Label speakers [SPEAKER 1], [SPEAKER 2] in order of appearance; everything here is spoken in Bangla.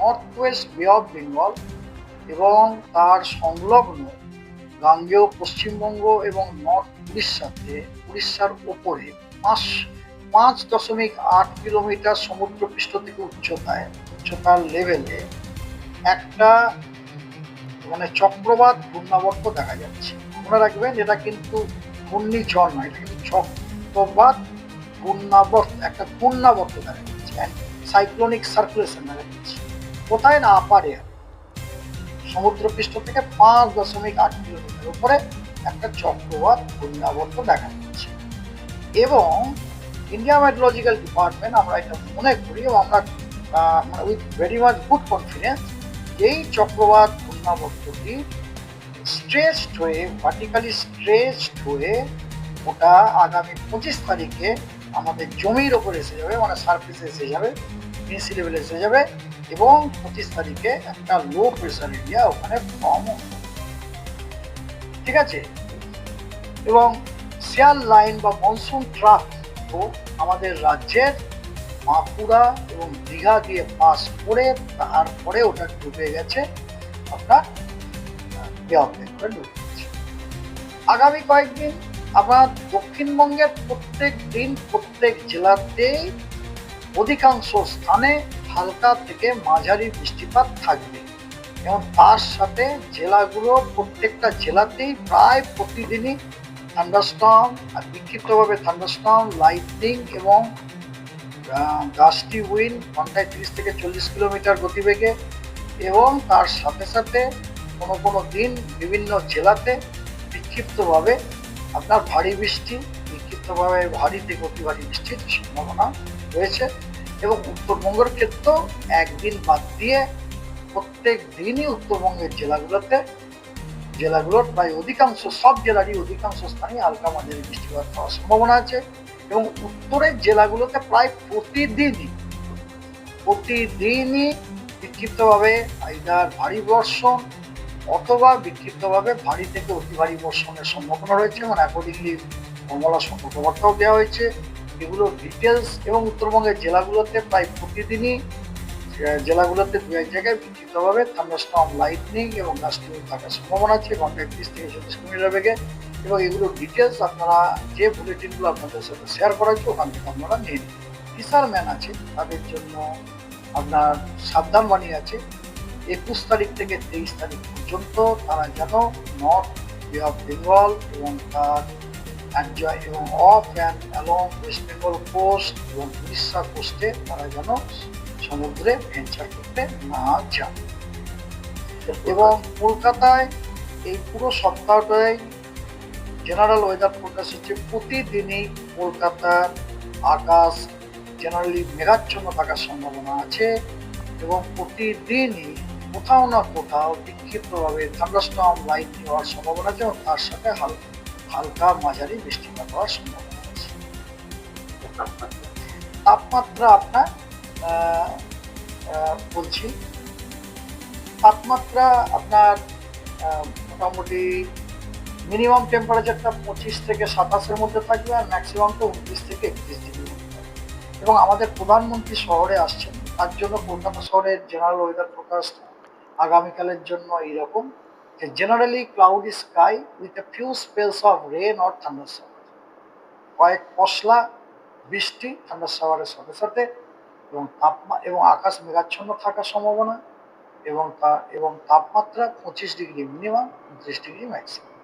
[SPEAKER 1] North west bay of Bengal এবং তার সংলগ্ন গাঙ্গেয় পশ্চিমবঙ্গ এবং নর্থ উড়িষ্যাতে উড়িষ্যার ওপরে পাঁচ পাঁচ দশমিক আট কিলোমিটার সমুদ্রপৃষ্ঠ থেকে উচ্চতায়, উচ্চতার লেভেলে একটা মানে চক্রবাত ঘূর্ণাবর্ত দেখা যাচ্ছে। মনে রাখবেন, এটা কিন্তু ঘূর্ণিঝড় নয়, এটা কিন্তু চক্রবাত ঘূর্ণাবর্ত, একটা ঘূর্ণাবর্ত দেখা যাচ্ছে সাইক্লোনিক সার্কুলেশন দেখা যাচ্ছে। কোথায় না এয়ার সমুদ্রপৃষ্ঠ থেকে পাঁচ দশমিক আট কিলোমিটার উপরে একটা চক্রবাত ঘূর্ণাবর্ত দেখা যাচ্ছে। এবং ইন্ডিয়া মেট্রোলজিক্যাল ডিপার্টমেন্ট আমরা এটা মনে করি এবং আমরা with very much good confidence এই চক্রবাত ঘূর্ণাবর্তটি স্ট্রেচড হয়ে ভার্টিক্যালি স্ট্রেচড হয়ে ওটা আগামী পঁচিশ তারিখে আমাদের জমির ওপর এসে যাবে মানে সার্ফেসে এসে যাবে নিচি লেভেলে এসে যাবে। এবং পঁচিশ তারিখে একটা লো প্রেশার এরিয়া ওখানে ফর্ম ঠিক আছে? এবং শিয়াল লাইন বা মনসুন ট্রাফ তো আমাদের রাজ্যের বাঁকুড়া এবং দীঘা দিয়ে পাস করে তারপরে ওটা ডুবে গেছে। আপনার ডুবে আগামী কয়েকদিন আপনার দক্ষিণবঙ্গের প্রত্যেক দিন প্রত্যেক জেলাতেই অধিকাংশ স্থানে হালকা থেকে মাঝারি বৃষ্টিপাত থাকবে। এবং তার সাথে জেলাগুলো, প্রত্যেকটা জেলাতেই প্রায় প্রতিদিনই থান্ডারস্টর্ম আর বিক্ষিপ্তভাবে থান্ডারস্টর্ম লাইটনিং এবং গাছটি উইন ঘন্টায় তিরিশ থেকে চল্লিশ কিলোমিটার গতিবেগে এবং তার সাথে সাথে কোনো কোনো দিন বিভিন্ন জেলাতে বিক্ষিপ্তভাবে আপনার ভারী বৃষ্টি, বিক্ষিপ্তভাবে ভারী থেকে ভারী বৃষ্টির সম্ভাবনা রয়েছে। এবং উত্তরবঙ্গের ক্ষেত্রেও একদিন বাদ দিয়ে প্রত্যেক দিনই উত্তরবঙ্গের জেলাগুলোতে, জেলাগুলোর প্রায় অধিকাংশ, সব জেলারই অধিকাংশ স্থানে হালকা মাঝারি বৃষ্টিপাত হওয়ার সম্ভাবনা আছে এবং উত্তরের জেলাগুলোতে প্রায় প্রতিদিনই প্রতিদিনই বিক্ষিপ্তভাবে আইদার ভারী বর্ষণ অথবা বিক্ষিপ্তভাবে ভারী থেকে অতি ভারী বর্ষণের সম্ভাবনা রয়েছে মানে অ্যাকর্ডিংলি কমলা সতর্কবার্তাও দেওয়া হয়েছে। এগুলোর ডিটেলস এবং উত্তরবঙ্গের জেলাগুলোতে প্রায় প্রতিদিনই জেলাগুলোতে দু এক জায়গায় বিক্ষিপ্তভাবে থান্ডারস্টর্ম লাইটনিং এবং গাছটি থাকার সম্ভাবনা আছে, ঘন্টায় তিরিশ থেকে চল্লিশ কিলোমিটার বেগে। এবং এগুলোর ডিটেলস আপনারা যে বুলেটিনগুলো আপনাদের সাথে শেয়ার করা হচ্ছে ওখান থেকে আপনারা নিয়ে নিন। ফিশারম্যান আছে, তাদের জন্য আপনার সাবধানবাণী আছে, একুশ তারিখ থেকে তেইশ তারিখ পর্যন্ত তারা যেন নর্থ বে অফ বেঙ্গল এবং তার এনজয় এবং of and along west Bengal coast এবং উড়িষ্যা কোস্টে তারা যেন সমুদ্রে ভেঞ্চার করতে না যান এবং কলকাতায় এই পুরো সপ্তাহটায় জেনারেল ওয়েদার ফোরকাস্ট হচ্ছে প্রতিদিনই কলকাতার আকাশ জেনারেলি মেঘাচ্ছন্ন থাকার সম্ভাবনা আছে এবং প্রতিদিনই কোথাও না কোথাও বিক্ষিপ্তভাবে থান্ডারস্টর্ম লাইট হওয়ার সম্ভাবনা আছে এবং তার সাথে হালকা হালকা মাঝারি বৃষ্টিপাত হওয়ার সম্ভাবনা আছে তাপমাত্রা আপনার বলছি, তাপমাত্রা আপনার মোটামুটি মিনিমাম টেম্পারেচারটা পঁচিশ থেকে সাতাশের মধ্যে থাকবে আর ম্যাক্সিমামটা উনত্রিশ থেকে একত্রিশ মধ্যে এবং আমাদের প্রধানমন্ত্রী শহরে আসছেন, তার জন্য কলকাতা শহরের জেনারেল ওয়েদার ফোরকাস্ট আগামীকালের জন্য এইরকম। যে generally cloudy sky with a few spells of rain or thunderstorm. কয়েক পশলা বৃষ্টি থান্ডারশাওয়ারের সাথে সাথে, এবং তাপমা, এবং আকাশ মেঘাচ্ছন্ন থাকার সম্ভাবনা, এবং তা, এবং তাপমাত্রা পঁচিশ ডিগ্রি মিনিমাম উনত্রিশ ডিগ্রি ম্যাক্সিমাম